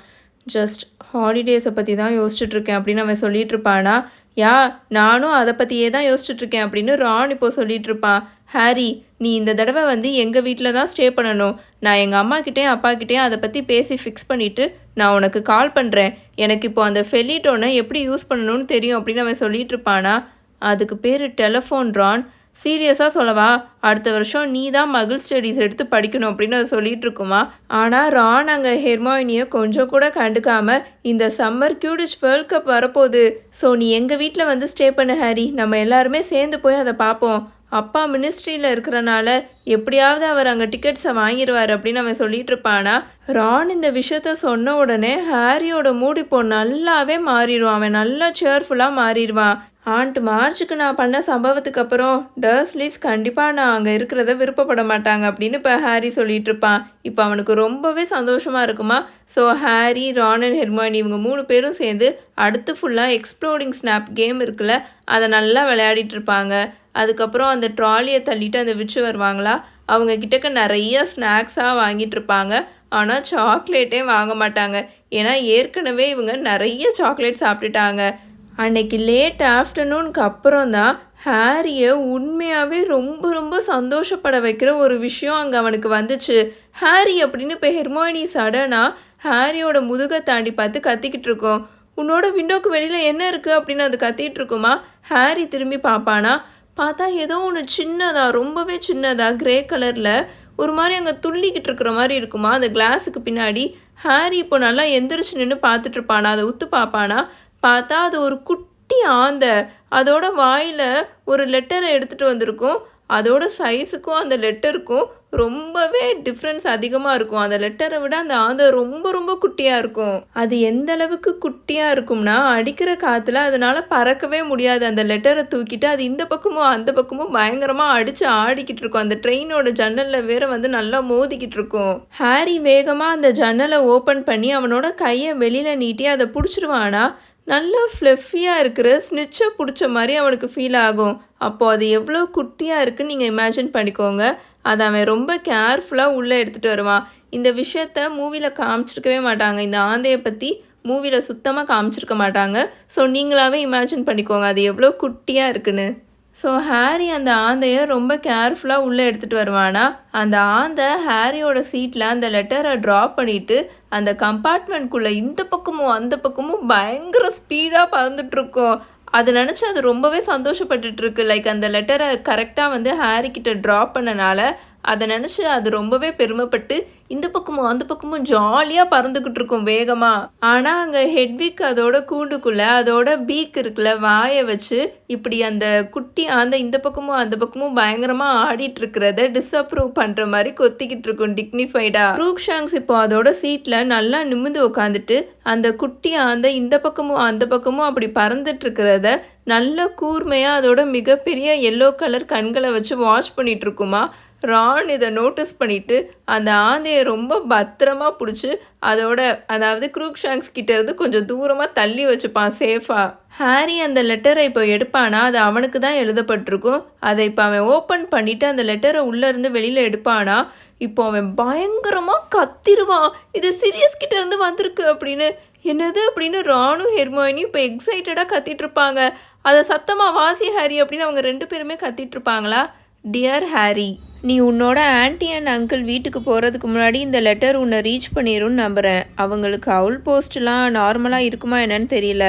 ஜஸ்ட் ஹாலிடேஸை பற்றி தான் யோசிச்சுட்ருக்கேன் அப்படின்னு அவன் சொல்லிட்டு இருப்பானா? யா நானும் அதை பற்றியே தான் யோசிச்சுட்ருக்கேன் அப்படின்னு ரான் இப்போ சொல்லிட்டு இருப்பான் ஹாரி நீ இந்த தடவை வந்து எங்கள் வீட்டில் தான் ஸ்டே பண்ணணும். நான் எங்கள் அம்மாக்கிட்டேயும் அப்பாக்கிட்டேயும் அதை பற்றி பேசி ஃபிக்ஸ் பண்ணிவிட்டு நான் உனக்கு கால் பண்ணுறேன் எனக்கு இப்போ அந்த ஃபெலிட்டோனை எப்படி யூஸ் பண்ணணும்னு தெரியும் அப்படின்னு அவன் சொல்லிட்டு இருப்பானா அதுக்கு பேர் டெலஃபோன் ரான் சீரியஸாக சொல்லவா? அடுத்த வருஷம் நீ தான் மகள் ஸ்டடீஸ் எடுத்து படிக்கணும் அப்படின்னு அது சொல்லிட்டு இருக்குமா ஆனால் ரான் அங்கே ஹெர்மாயினியை கொஞ்சம் கூட கண்டுக்காமல் இந்த சம்மர் கியூடிச் வேர்ல்ட் கப் வரப்போகுது. ஸோ நீ எங்கள் வீட்டில் வந்து ஸ்டே பண்ணு ஹாரி. நம்ம எல்லாருமே சேர்ந்து போய் அதை பார்ப்போம். அப்பா மினிஸ்ட்ரியில் இருக்கிறனால எப்படியாவது அவர் அங்கே டிக்கெட்ஸை வாங்கிடுவார் அப்படின்னு அவன் சொல்லிட்டு இருப்பானா? ரான் இந்த விஷயத்த சொன்ன உடனே ஹாரியோட மூடு இப்போ நல்லாவே மாறிடுவான். அவன் நல்லா சேர்ஃபுல்லாக மாறிடுவான். ஆண்ட் மார்ச்சுக்கு நான் பண்ண சம்பவத்துக்கு அப்புறம் டர்ஸ்லிஸ் கண்டிப்பாக நான் அங்கே இருக்கிறத விருப்பப்பட மாட்டாங்க அப்படின்னு இப்போ ஹாரி சொல்லிட்டு இருப்பான். இப்போ அவனுக்கு ரொம்பவே சந்தோஷமாக இருக்குமா? So Harry Ron and Hermione இவங்க மூணு பேரும் சேர்ந்து அடுத்து ஃபுல்லாக எக்ஸ்ப்ளோரிங் ஸ்னாப் கேம் இருக்குல்ல அதை நல்லா விளையாடிட்டு இருப்பாங்க. அதுக்கப்புறம் அந்த ட்ராலியை தள்ளிட்டு அந்த விச்சு வருவாங்களா? அவங்க கிட்டக்க நிறைய ஸ்நாக்ஸாக வாங்கிட்டு இருப்பாங்க. ஆனால் சாக்லேட்டே வாங்க மாட்டாங்க. ஏன்னா ஏற்கனவே இவங்க நிறைய சாக்லேட் சாப்பிட்டுட்டாங்க. அன்னைக்கு லேட் ஆஃப்டர்நூனுக்கு அப்புறம் தான் ஹாரியை உண்மையாகவே ரொம்ப ரொம்ப சந்தோஷப்பட வைக்கிற ஒரு விஷயம் அங்கே அவனுக்கு வந்துச்சு. ஹாரி அப்படின்னு இப்போ ஹெர்மோனி சடனாக ஹாரியோட முதுகை தாண்டி பார்த்து கத்திக்கிட்டு இருக்கோம். உன்னோட விண்டோக்கு வெளியில் என்ன இருக்குது அப்படின்னு அது கத்திகிட்டு இருக்குமா? ஹாரி திரும்பி பார்ப்பானா? பார்த்தா ஏதோ ஒன்று சின்னதாக ரொம்பவே சின்னதாக கிரே கலரில் ஒரு மாதிரி அங்கே துள்ளிக்கிட்டு இருக்கிற மாதிரி இருக்குமா? அந்த கிளாஸுக்கு பின்னாடி ஹாரி இப்போ நல்லா எந்திரிச்சு நின்று பார்த்துட்ருப்பானா அதை உத்து பார்ப்பானா? பார்த்தா அது ஒரு குட்டி ஆந்தை அதோட வாயில் ஒரு லெட்டரை எடுத்துகிட்டு வந்திருக்கும். அதோட சைஸுக்கும் அந்த லெட்டருக்கும் ரொம்பவே டிஃப்ரென்ஸ் அதிகமாக இருக்கும். அந்த லெட்டரை விட அந்த ஆந்தை ரொம்ப ரொம்ப குட்டியாக இருக்கும். அது எந்த அளவுக்கு குட்டியாக இருக்கும்னா அடிக்கிற காற்றுல அதனால் பறக்கவே முடியாது. அந்த லெட்டரை தூக்கிட்டு அது இந்த பக்கமும் அந்த பக்கமும் பயங்கரமாக அடித்து ஆடிக்கிட்டு இருக்கும். அந்த ட்ரெயினோட ஜன்னலில் வேற வந்து நல்லா மோதிக்கிட்டு இருக்கும். ஹாரி வேகமாக அந்த ஜன்னலை ஓப்பன் பண்ணி அவனோட கையை வெளியில் நீட்டி அதை பிடிச்சிருவானா. நல்லா ஃப்ளஃபியாக இருக்கிற ஸ்னிச்சை பிடிச்ச மாதிரி அவனுக்கு ஃபீல் ஆகும். அப்போது அது எவ்வளோ குட்டியாக இருக்குன்னு நீங்கள் இமேஜின் பண்ணிக்கோங்க. அதை அவன் ரொம்ப கேர்ஃபுல்லாக உள்ளே எடுத்துகிட்டு வருவான். இந்த விஷயத்த மூவியில் காமிச்சிருக்கவே மாட்டாங்க. இந்த ஆந்தையை பற்றி மூவியில் சுத்தமாக காமிச்சிருக்க மாட்டாங்க. ஸோ நீங்களாகவே இமேஜின் பண்ணிக்கோங்க. அது எவ்வளோ குட்டியாக இருக்குன்னு. ஸோ ஹாரி அந்த ஆந்தையை ரொம்ப கேர்ஃபுல்லாக உள்ளே எடுத்துகிட்டு வருவானா? அந்த ஆந்தை ஹாரியோட சீட்டில் அந்த லெட்டரை ட்ராப் பண்ணிவிட்டு அந்த கம்பார்ட்மெண்ட்குள்ளே இந்த பக்கமும் அந்த பக்கமும் பயங்கர ஸ்பீடாக பறந்துட்டுருக்கோம் அதை நினச்சி அது ரொம்பவே சந்தோஷப்பட்டுட்ருக்கு லைக் அந்த லெட்டரை கரெக்டாக வந்து ஹாரி கிட்ட ட்ராப் பண்ணனால அதை நினச்சி அது ரொம்பவே பெருமைப்பட்டு இந்த பக்கமும் அந்த பக்கமும் ஜாலியாக பறந்துக்கிட்டு இருக்கும் வேகமாக ஆனால் அங்கே ஹெட்விக் அதோட கூண்டுக்குள்ளே அதோட பீக் இருக்குல்ல வாயை வச்சு இப்படி அந்த குட்டி அந்த இந்த பக்கமும் அந்த பக்கமும் பயங்கரமாக ஆடிட்டு இருக்கிறத டிஸ்அப்ரூவ் பண்ணுற மாதிரி கொத்திக்கிட்டு இருக்கும் டிக்னிஃபைடாக ரூக் ஷாங்ஸ் இப்போ அதோட சீட்டில் நல்லா நிமிந்து உட்காந்துட்டு அந்த குட்டி ஆந்த இந்த பக்கமும் அந்த பக்கமும் அப்படி பறந்துட்டு இருக்கிறத நல்ல கூர்மையாக அதோட மிகப்பெரிய எல்லோ கலர் கண்களை வச்சு வாஷ் பண்ணிட்டு இருக்குமா ரான் இதை நோட்டீஸ் பண்ணிவிட்டு அந்த ஆந்தையை ரொம்ப பத்திரமா பிடிச்சி அதோட அதாவது க்ரூக் கிட்டேருந்து இருந்து கொஞ்சம் தூரமாக தள்ளி வச்சுப்பான் சேஃபாக ஹாரி அந்த லெட்டரை இப்போ எடுப்பானா? அது அவனுக்கு தான் எழுதப்பட்டிருக்கும். அதை இப்போ அவன் ஓப்பன் பண்ணிவிட்டு அந்த லெட்டரை உள்ளேருந்து வெளியில் எடுப்பானா? இப்போ அவன் பயங்கரமாக கத்திருவான் இது சீரியஸ் கிட்டேருந்து வந்திருக்கு அப்படின்னு. என்னது அப்படின்னு ராணும் ஹெர்மோயினியும் இப்போ எக்ஸைட்டடாக கத்திட்டு இருப்பாங்க. அதை சத்தமாக வாசி ஹாரி அப்படின்னு அவங்க ரெண்டு பேருமே கத்திட்டு இருப்பாங்களா? Dear Harry. நீ உன்னோட ஆன்ட்டி அண்ட் அங்கிள் வீட்டுக்கு போகிறதுக்கு முன்னாடி இந்த லெட்டர் உன்னை ரீச் பண்ணிடும்னு நம்புகிறேன் அவங்களுக்கு அவுல் போஸ்ட்லாம் நார்மலாக இருக்குமா என்னன்னு தெரியல.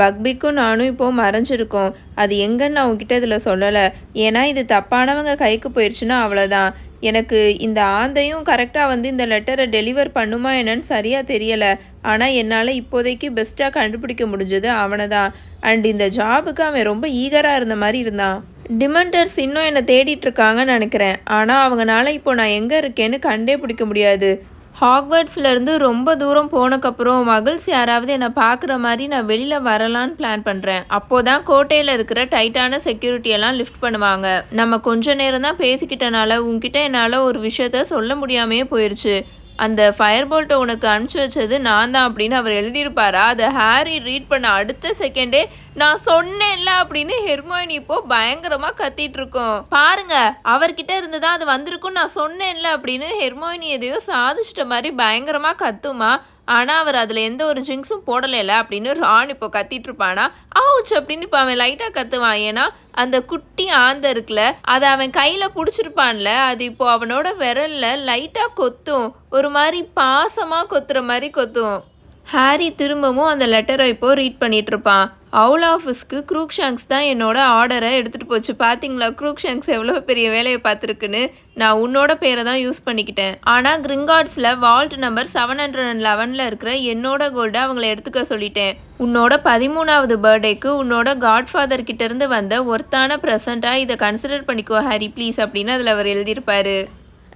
பக்பிக்கும் நானும் இப்போ மறைஞ்சிருக்கோம். அது எங்கன்னு நான் இதில் சொல்லலை. ஏன்னா இது தப்பானவங்க கைக்கு போயிடுச்சுன்னா அவ்வளோதான் எனக்கு இந்த ஆந்தையும் கரெக்டாக வந்து இந்த லெட்டரை டெலிவர் பண்ணுமா என்னன்னு சரியாக தெரியலை. ஆனால் என்னால் இப்போதைக்கு பெஸ்ட்டாக கண்டுபிடிக்க முடிஞ்சது அவனை தான் அண்ட் இந்த ஜாபுக்கு அவன் ரொம்ப ஈகராக இருந்த மாதிரி இருந்தான். டிமண்டர்ஸ் இன்னும் என்னை தேடிட்டுருக்காங்கன்னு நினைக்கிறேன். ஆனால் அவங்கனால இப்போ நான் எங்கே இருக்கேன்னு கண்டே பிடிக்க முடியாது. ஹாக்வர்ட்ஸ்லேருந்து ரொம்ப தூரம் போனக்கப்புறம் மகிழ்ஸ் யாராவது என்னை பார்க்குற மாதிரி நான் வெளியில் வரலான்னு பிளான் பண்ணுறேன் அப்போ தான் கோட்டையில் இருக்கிற டைட்டான செக்யூரிட்டியெல்லாம் லிஃப்ட் பண்ணுவாங்க. நம்ம கொஞ்ச நேரம் தான் பேசிக்கிட்டனால உங்ககிட்ட என்னால் ஒரு விஷயத்த சொல்ல முடியாமையே போயிடுச்சு அந்த ஃபயர் போல்ட்டை உனக்கு அனுப்பிச்சி வச்சது நான் தான் அப்படின்னு அவர் எழுதியிருப்பாரா? அதை ஹாரி ரீட் பண்ண அடுத்த செகண்டே நான் சொன்னேன்ல அப்படின்னு ஹெர்மோயினி இப்போ பயங்கரமாக கத்திட்டு இருக்கோம். பாருங்க அவர்கிட்ட இருந்து தான் அது வந்திருக்கும் நான் சொன்னேன்ல அப்படின்னு ஹெர்மோயினி எதையோ சாதிச்சிட்ட மாதிரி பயங்கரமாக கத்துமா? ஆனால் அவர் அதில் எந்த ஒரு ஜிங்ஸும் போடலைல அப்படின்னு ரான் இப்போ கத்திட்டு இருப்பானா ஆவுச் அப்படின்னு இப்போ அவன் லைட்டாக கத்துவான். ஏன்னா அந்த குட்டி ஆந்த இருக்குல்ல அதை அவன் கையில் பிடிச்சிருப்பான்ல அது இப்போ அவனோட விரலில் லைட்டாக கொத்தும். ஒரு மாதிரி பாசமாக கொத்துற மாதிரி கொத்தும். ஹாரி திரும்பவும் அந்த லெட்டரை இப்போ ரீட் பண்ணிட்டு இருப்பான் அவுல் ஆஃபீஸ்க்கு க்ரூக் தான் என்னோட ஆர்டரை எடுத்துகிட்டு போச்சு. பார்த்தீங்களா க்ரூக் எவ்வளோ பெரிய வேலையை பார்த்துருக்குன்னு? நான் உன்னோட பேரை தான் யூஸ் பண்ணிக்கிட்டேன். ஆனால் கிரிங்கார்ட்ஸில் vault number seven hundred and லெவனில் இருக்கிற என்னோட கோல்டை அவங்கள எடுத்துக்க சொல்லிட்டேன். உன்னோட பதிமூணாவது பர்த்டேக்கு உன்னோட காட்ஃபாதர் கிட்டேருந்து வந்த ஒர்த்தான ப்ரெசண்ட்டாக இதை கன்சிடர் பண்ணிக்கோ ஹாரி. ப்ளீஸ் அப்படின்னு அதில் அவர் எழுதியிருப்பாரு.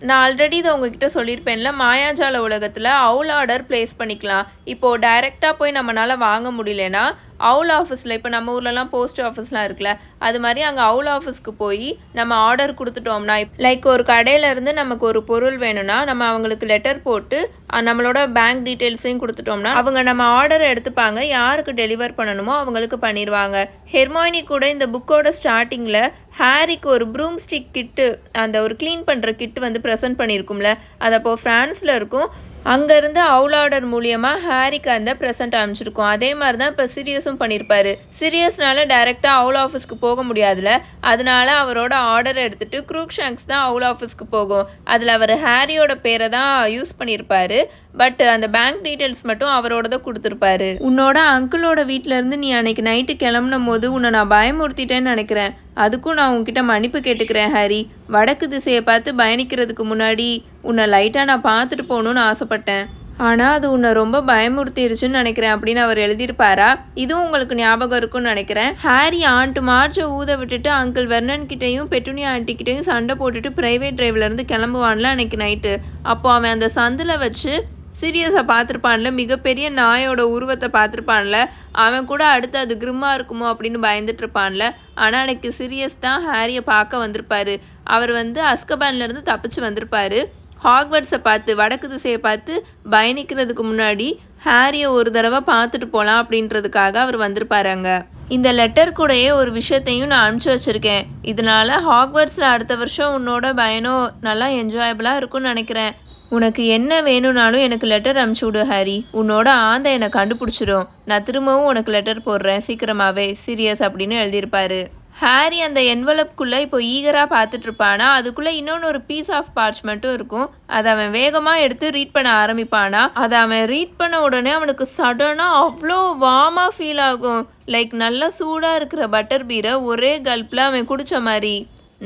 நான் ஆல்ரெடி இதை உங்ககிட்ட சொல்லியிருப்பேன்ல மாயாஜால உலகத்தில் அவுல் ஆர்டர் ப்ளேஸ் பண்ணிக்கலாம். இப்போது டைரெக்டாக போய் நம்மளால் வாங்க முடியலனா அவுல் ஆஃபீஸில் இப்போ நம்ம ஊர்லலாம் போஸ்ட் ஆஃபீஸ்லாம் இருக்குல்ல அது மாதிரி அங்கே அவுல் ஆஃபீஸ்க்கு போய் நம்ம ஆர்டர் கொடுத்துட்டோம்னா லைக் ஒரு கடையிலேருந்து நமக்கு ஒரு பொருள் வேணும்னா நம்ம அவங்களுக்கு லெட்டர் போட்டு நம்மளோட பேங்க் டீட்டெயில்ஸையும் கொடுத்துட்டோம்னா அவங்க நம்ம ஆர்டர் எடுத்துப்பாங்க யாருக்கு டெலிவர் பண்ணணுமோ அவங்களுக்கு பண்ணிடுவாங்க ஹெர்மாயினி கூட இந்த புக்கோட ஸ்டார்டிங்கில் ஹாரிக்கு ஒரு ப்ரூம் ஸ்டிக் கிட்டு அந்த ஒரு க்ளீன் பண்ணுற கிட்டு வந்து ப்ரெசென்ட் பண்ணியிருக்கும்ல அது அப்போது ஃப்ரான்ஸில் இருக்கும். அங்கேருந்து அவுல் ஆர்டர் மூலியமாக ஹாரிக்கு அந்த ப்ரெசென்ட் அனுப்பிச்சிருக்கோம். அதே மாதிரி தான் இப்போ சீரியஸும் பண்ணியிருப்பார் சீரியஸ்னால டைரெக்டாக அவுல் ஆஃபீஸ்க்கு போக முடியாதுல அதனால அவரோட ஆர்டர் எடுத்துகிட்டு குரூக் ஷாங்க்ஸ் தான் அவுல் ஆஃபீஸ்க்கு போகும். அதில் அவர் ஹாரியோட பேரை தான் யூஸ் பண்ணியிருப்பாரு பட் அந்த பேங்க் டீட்டெயில்ஸ் மட்டும் அவரோட தான் கொடுத்துருப்பாரு. உன்னோட அங்கிளோட வீட்டிலேருந்து இருந்து நீ அன்னைக்கு நைட்டு கிளம்புன போது உன்னை நான் பயமுறுத்திட்டேன்னு நினைக்கிறேன். அதுக்கும் நான் உன்கிட்ட மன்னிப்பு கேட்டுக்கிறேன் ஹாரி. வடக்கு திசையை பார்த்து பயணிக்கிறதுக்கு முன்னாடி உன்னை லைட்டாக நான் பார்த்துட்டு போகணுன்னு ஆசைப்பட்டேன். ஆனால் அது உன்னை ரொம்ப பயமுறுத்திருச்சுன்னு நினைக்கிறேன் அப்படின்னு அவர் எழுதியிருப்பாரா? இதுவும் உங்களுக்கு ஞாபகம் இருக்கும்னு நினைக்கிறேன். ஹாரி ஆண்ட்டு மார்ச்சை ஊத விட்டுட்டு அங்கிள் வெர்னன் கிட்டேயும் பெட்டுனியா ஆண்டி கிட்டேயும் சண்டை போட்டுட்டு ப்ரைவேட் டிரைவ்லேருந்து கிளம்புவான்ல அன்னைக்கு நைட்டு அப்போ அவன் அந்த சந்தில் வச்சு சீரியஸாக பார்த்துருப்பான்ல மிகப்பெரிய நாயோட உருவத்தை பார்த்துருப்பான்ல அவன் கூட அடுத்து அது கிரிம்மாக இருக்குமோ அப்படின்னு பயந்துட்டு இருப்பான்ல ஆனால் அன்னைக்கு சீரியஸ் தான் ஹாரியை பார்க்க வந்திருப்பாரு. அவர் வந்து அஸ்கபான்லேருந்து தப்பிச்சு வந்திருப்பாரு. ஹாக்வர்ட்ஸை பார்த்து வடக்கு திசையை பார்த்து பயணிக்கிறதுக்கு முன்னாடி ஹாரியை ஒரு தடவை பார்த்துட்டு போகலாம் அப்படின்றதுக்காக அவர் வந்திருப்பாருங்க இந்த லெட்டர் கூடயே ஒரு விஷயத்தையும் நான் அனுப்பிச்சி வச்சுருக்கேன். இதனால ஹாக்வர்ட்ஸில் அடுத்த வருஷம் உன்னோட பயணம் நல்லா என்ஜாயபிளாக இருக்கும்னு நினைக்கிறேன். உனக்கு என்ன வேணும்னாலும் எனக்கு லெட்டர் அனுப்பிச்சி விடு ஹாரி. உன்னோட ஆந்தை என்னை கண்டுபிடிச்சிரும். நான் திரும்பவும் உனக்கு லெட்டர் போடுறேன். சீக்கிரமாகவே சீரியஸ் அப்படின்னு எழுதியிருப்பாரு. ஹாரி அந்த என்வலப்குள்ளே இப்போ ஈகராக பார்த்துட்டு இருப்பானா? அதுக்குள்ளே இன்னொன்று ஒரு பீஸ் ஆஃப் பார்ச்மெண்ட்டும் இருக்கும். அதை அவன் வேகமாக எடுத்து ரீட் பண்ண ஆரம்பிப்பானா? அதை அவன் ரீட் பண்ண உடனே அவனுக்கு சடனாக அவ்வளோ வார்மாக ஃபீல் ஆகும். லைக் நல்லா சூடாக இருக்கிற பட்டர் பீரை ஒரே கல்ப்பில் அவன் குடித்த மாதிரி.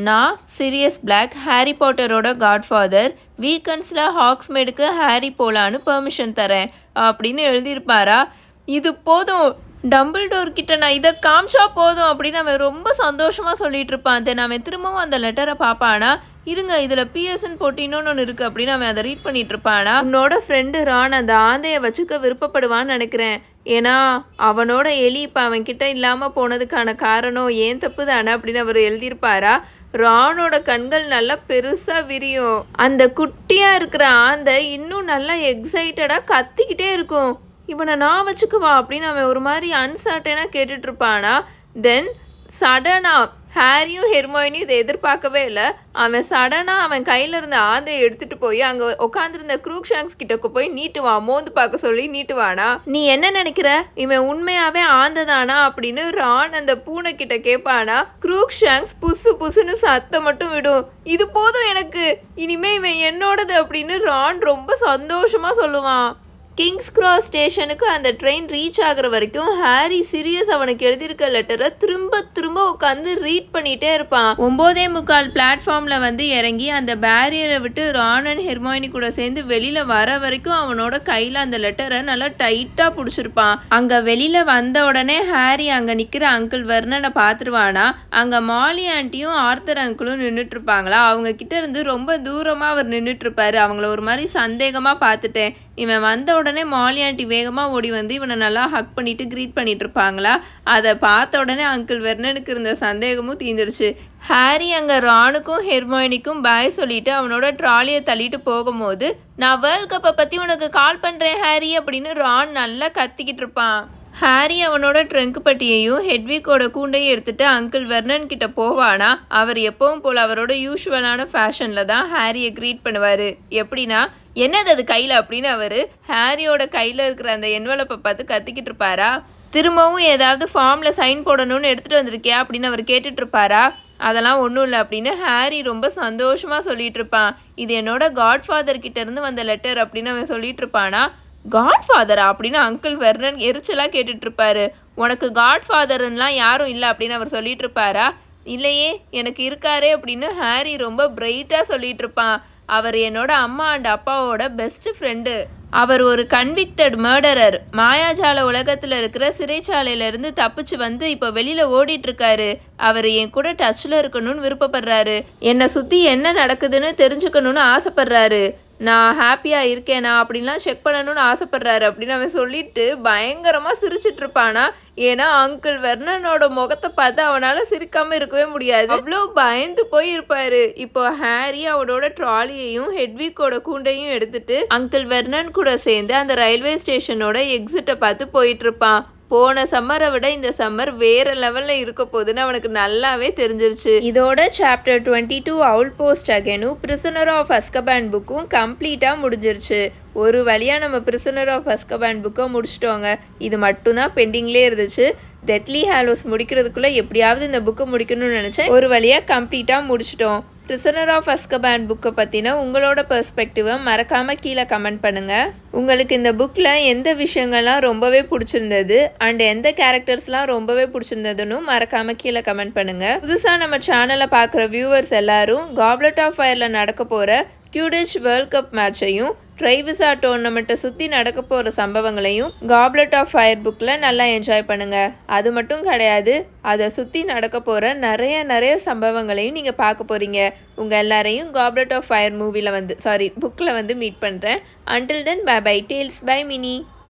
நான் சிரியஸ் பிளாக் ஹாரி பாட்டரோட காட்ஃபாதர் வீக்கெண்ட்ஸில் ஹாக்ஸ்மேடுக்கு ஹாரி போலான்னு பெர்மிஷன் தரேன் அப்படின்னு எழுதியிருப்பாரா? இது போதும் டம்பிள்டோர் கிட்ட நான் இதை காமிச்சா போதும் அப்படின்னு அவன் ரொம்ப சந்தோஷமாக சொல்லிட்டு இருப்பான் தென் அவன் திரும்பவும் அந்த லெட்டரை பார்ப்பானா? இருங்க இதில் பிஎஸ்என் போட்டு இன்னொன்று ஒன்று இருக்குது அப்படின்னு அவன் அதை ரீட் பண்ணிட்டு இருப்பானா உன்னோட ஃப்ரெண்டு ரான் அந்த ஆந்தையை வச்சுக்க விருப்பப்படுவான்னு நினைக்கிறேன். ஏன்னா அவனோட எலி இப்போ அவன்கிட்ட இல்லாமல் போனதுக்கான காரணம் ஏன் தப்பு தானே? அப்படின்னு அவர் எழுதியிருப்பாரா? ராணோட கண்கள் நல்லா பெருசாக விரியும். அந்த குட்டியாக இருக்கிற ஆந்தை இன்னும் நல்லா எக்ஸைட்டடாக கத்திக்கிட்டே இருக்கும். இவனை நான் வச்சுக்குவா? அப்படின்னு அவன் ஒரு மாதிரி அன்சர்டனாக கேட்டுட்ருப்பானா தென் சடனாக ஹாரியும் ஹெர்மோயினும் இதை எதிர்பார்க்கவே இல்லை. அவன் சடனாக அவன் கையில் இருந்த ஆந்தையை எடுத்துகிட்டு போய் அங்கே உட்காந்துருந்த க்ரூக் கிட்டக்கு போய் நீட்டுவான் மோந்து பார்க்க சொல்லி நீட்டுவானா நீ என்ன நினைக்கிற? இவன் உண்மையாகவே ஆந்ததானா அப்படின்னு ரான் அந்த பூனை கிட்ட கேட்பானா க்ரூக்ஷாங்ஸ் புசு புசுன்னு சத்தம் மட்டும் விடும். இது போதும் எனக்கு. இனிமே இவன் என்னோடது அப்படின்னு ரான் ரொம்ப சந்தோஷமாக சொல்லுவான். கிங்ஸ் கிராஸ் ஸ்டேஷனுக்கு அந்த ட்ரெயின் ரீச் ஆகுற வரைக்கும் ஹாரி சீரியஸ் அவனுக்கு எழுதியிருக்க லெட்டரை திரும்ப திரும்ப உட்காந்து ரீட் பண்ணிட்டே இருப்பான். ஒம்போதே முக்கால் பிளாட்ஃபார்ம்ல வந்து இறங்கி அந்த பேரியரை விட்டு ரான் அண்ட் ஹெர்மாயினி கூட சேர்ந்து வெளியில வர வரைக்கும் அவனோட கையில அந்த லெட்டரை நல்லா டைட்டா பிடிச்சிருப்பான். அங்க வெளியில வந்த உடனே ஹாரி அங்க நிக்கிற அங்கிள் வர்ணனை பார்த்துருவானா? அங்க மாலி ஆண்டியும் ஆர்த்தர் அங்கிளும் நின்றுட்டு இருப்பாங்களா? அவங்க கிட்ட இருந்து ரொம்ப தூரமா அவர் நின்றுட்டு இருப்பாரு. அவங்கள ஒரு மாதிரி சந்தேகமா பார்த்துட்டேன். இவன் வந்த உடனே மாலி ஆண்டி வேகமாக ஓடி வந்து இவனை நல்லா ஹக் பண்ணிட்டு க்ரீட் பண்ணிட்டு இருப்பாங்களா? அதை பார்த்த உடனே அங்கிள் வெர்னனுக்கு இருந்த சந்தேகமும் தீந்துருச்சு. ஹாரி அங்கே ராணுக்கும் ஹெர்மோயினிக்கும் பாய் சொல்லிட்டு அவனோட ட்ராலியை தள்ளிட்டு போகும்போது நான் வேர்ல்ட் கப்பை பற்றி உனக்கு கால் பண்ணுறேன் ஹாரி அப்படின்னு ரான் நல்லா கத்திக்கிட்டு இருப்பான். ஹாரி அவனோட ட்ரங்க் பட்டியையும் ஹெட்விக்கோட கூண்டையும் எடுத்துட்டு அங்கிள் வெர்னன் கிட்ட போவானா? அவர் எப்பவும் போல் அவரோட யூஷுவலான ஃபேஷனில் தான் ஹாரியை க்ரீட் பண்ணுவார். எப்படின்னா என்னது அது கையில் அப்படின்னு அவர் ஹாரியோட கையில் இருக்கிற அந்த என்வலப்பை பார்த்து கத்திக்கிட்டு இருப்பாரா? திரும்பவும் ஏதாவது ஃபார்மில் சைன் போடணும்னு எடுத்துகிட்டு வந்திருக்கியா அப்படின்னு அவர் கேட்டுட்டு இருப்பாரா? அதெல்லாம் ஒன்றும் இல்லை அப்படின்னு ஹாரி ரொம்ப சந்தோஷமாக சொல்லிட்டு இருப்பான். இது என்னோட காட்ஃபாதர் கிட்டேருந்து வந்த லெட்டர் அப்படின்னு அவன் சொல்லிட்டு இருப்பானா? காட்ஃபாதரா அப்படின்னு அங்கிள் வெர்னன் எரிச்சலாக கேட்டுட்ருப்பாரு உனக்கு காட்ஃபாதர்லாம் யாரும் இல்லை அப்படின்னு அவர் சொல்லிட்டு இருப்பாரா? இல்லையே எனக்கு இருக்காரே அப்படின்னு ஹாரி ரொம்ப பிரைட்டாக சொல்லிகிட்டு இருப்பான். அவர் என்னோட அம்மா அண்ட் அப்பாவோட பெஸ்ட் ஃப்ரெண்டு அவர் ஒரு கன்விக்டட் மர்டரர் மாயாஜால உலகத்தில் இருக்கிற சிறைச்சாலையிலேருந்து தப்பிச்சு வந்து இப்போ வெளியில் ஓடிட்டுருக்காரு. அவர் என் கூட டச்சில் இருக்கணும்னு விருப்பப்படுறாரு. என்னை சுற்றி என்ன நடக்குதுன்னு தெரிஞ்சுக்கணும்னு ஆசைப்படுறாரு. நான் ஹாப்பியாக இருக்கேனா அப்படின்லாம் செக் பண்ணணும்னு ஆசைப்படுறாரு அப்படின்னு அவன் சொல்லிட்டு பயங்கரமாக சிரிச்சிட்ருப்பானா ஏன்னா அங்கிள் வெர்னனோட முகத்தை பார்த்து அவனால் சிரிக்காமல் இருக்கவே முடியாது. அவ்வளோ பயந்து போய் இருப்பாரு. இப்போ ஹாரி அவனோட ட்ராலியையும் ஹெட்விக்கோட கூண்டையும் எடுத்துட்டு அங்கிள் வெர்னன் கூட சேர்ந்து அந்த ரயில்வே ஸ்டேஷனோட எக்ஸிட்டை பார்த்து போயிட்டு இருப்பான் போன சம்மரை விட இந்த சம்மர் வேற லெவல்ல இருக்க போகுதுன்னு அவனுக்கு நல்லாவே தெரிஞ்சிருச்சு. இதோட chapter twenty two owl post அகேனும் prisoner of Azkaban புக்கும் கம்ப்ளீட்டாக முடிஞ்சிருச்சு. ஒரு வழியாக நம்ம பிரிசனர் ஆஃப் அஸ்கபேண்ட் புக்கை முடிச்சிட்டோங்க. இது மட்டும்தான் பெண்டிங்லேயே இருந்துச்சு. டெத்லி ஹாலோஸ் முடிக்கிறதுக்குள்ளே எப்படியாவது இந்த புக்கை முடிக்கணும்னு நினச்சேன். ஒரு வழியாக கம்ப்ளீட்டாக முடிச்சிட்டோம். பிரிசனர் ஆஃப் அஸ்கபேண்ட் புக்கை பற்றின உங்களோட பெர்ஸ்பெக்டிவை மறக்காமல் கீழே கமெண்ட் பண்ணுங்கள் உங்களுக்கு இந்த புக்கில் எந்த விஷயங்கள்லாம் ரொம்பவே பிடிச்சிருந்தது அண்ட் எந்த கேரக்டர்ஸ்லாம் ரொம்பவே பிடிச்சிருந்ததுன்னு மறக்காமல் கீழே கமெண்ட் பண்ணுங்கள் புதுசாக நம்ம சேனலை பார்க்குற வியூவர்ஸ் எல்லாரும் காப்லெட் ஆஃப் ஃபயரில் நடக்க போகிற கியூடிச் வேர்ல்ட் கப் மேட்சையும் ட்ரைவிசா டோர்னமெண்ட்டை சுற்றி நடக்க போகிற சம்பவங்களையும் காப்லெட் ஆஃப் ஃபயர் புக்கில் நல்லா என்ஜாய் பண்ணுங்கள் அது மட்டும் கிடையாது அதை சுற்றி நடக்க போகிற நிறைய நிறைய சம்பவங்களையும் நீங்கள் பார்க்க போகிறீங்க உங்கள் எல்லாரையும் காப்லெட் ஆஃப் ஃபயர் மூவியில் வந்து சாரி புக்கில் வந்து மீட் பண்ணுறேன் until then bye bye tales by Mini